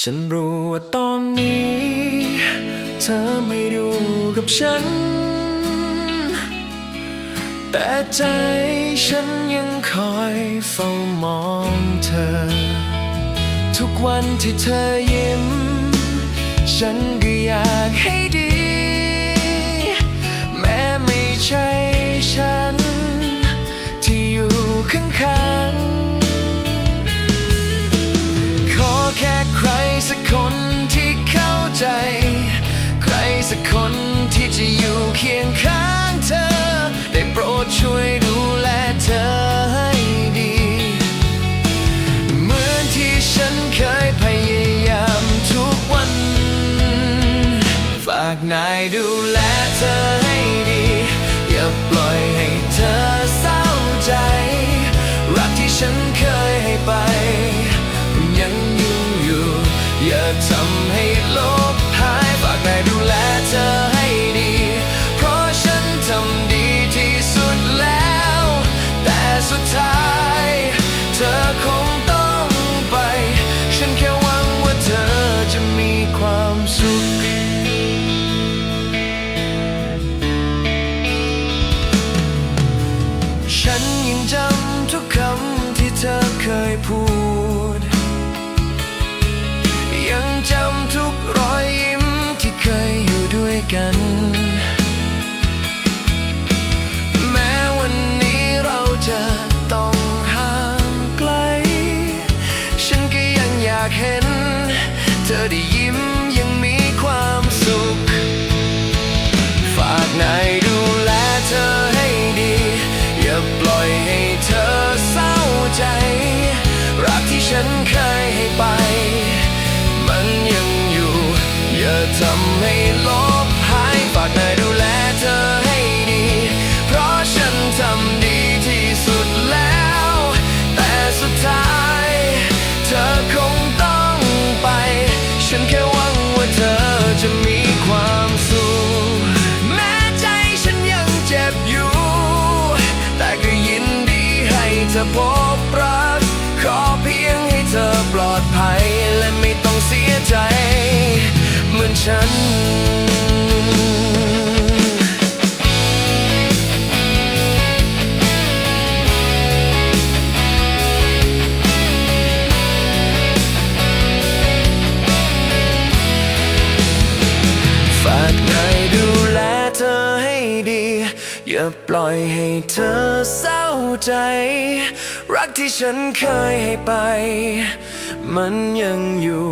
ฉันรู้ว่าตอนนี้ เธอไม่ดูกับฉัน แต่ใจฉันยังคอยเฝ้ามองเธอ ทุกวันที่เธอยิ้ม ฉันก็อยากให้ดี ที่จะ สุดท้าย เธอคงต้องไป ฉันแค่หวังว่าเธอจะมีความสุข ฉันยังจำทุกคำที่เธอเคยพูด ทำให้ลบหายฝากนายดูแลเธอให้ดี เพราะฉันทำดีที่สุดแล้ว แต่สุดท้าย เธอคงต้องไป ฉันแค่หวังว่าเธอจะมีความสุขแม้ใจฉันยังเจ็บอยู่ แต่ก็ยินดีให้เธอพบรัก ขอเพียงให้เธอปลอดภัยและไม่ต้องเสียใจ ฉัน ฝากนายดูแลเธอให้ดี อย่าปล่อยให้เธอเศร้าใจ รักที่ฉันเคยให้ไป มันยังอยู่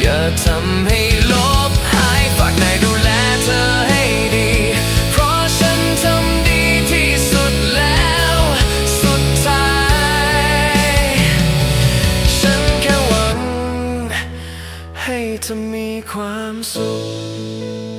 อย่าทำให้ลบหายฝากนายดูแลเธอให้ดี เพราะฉันทำดีที่สุดแล้ว สุดท้าย ฉันแค่หวัง ให้เธอมีความสุข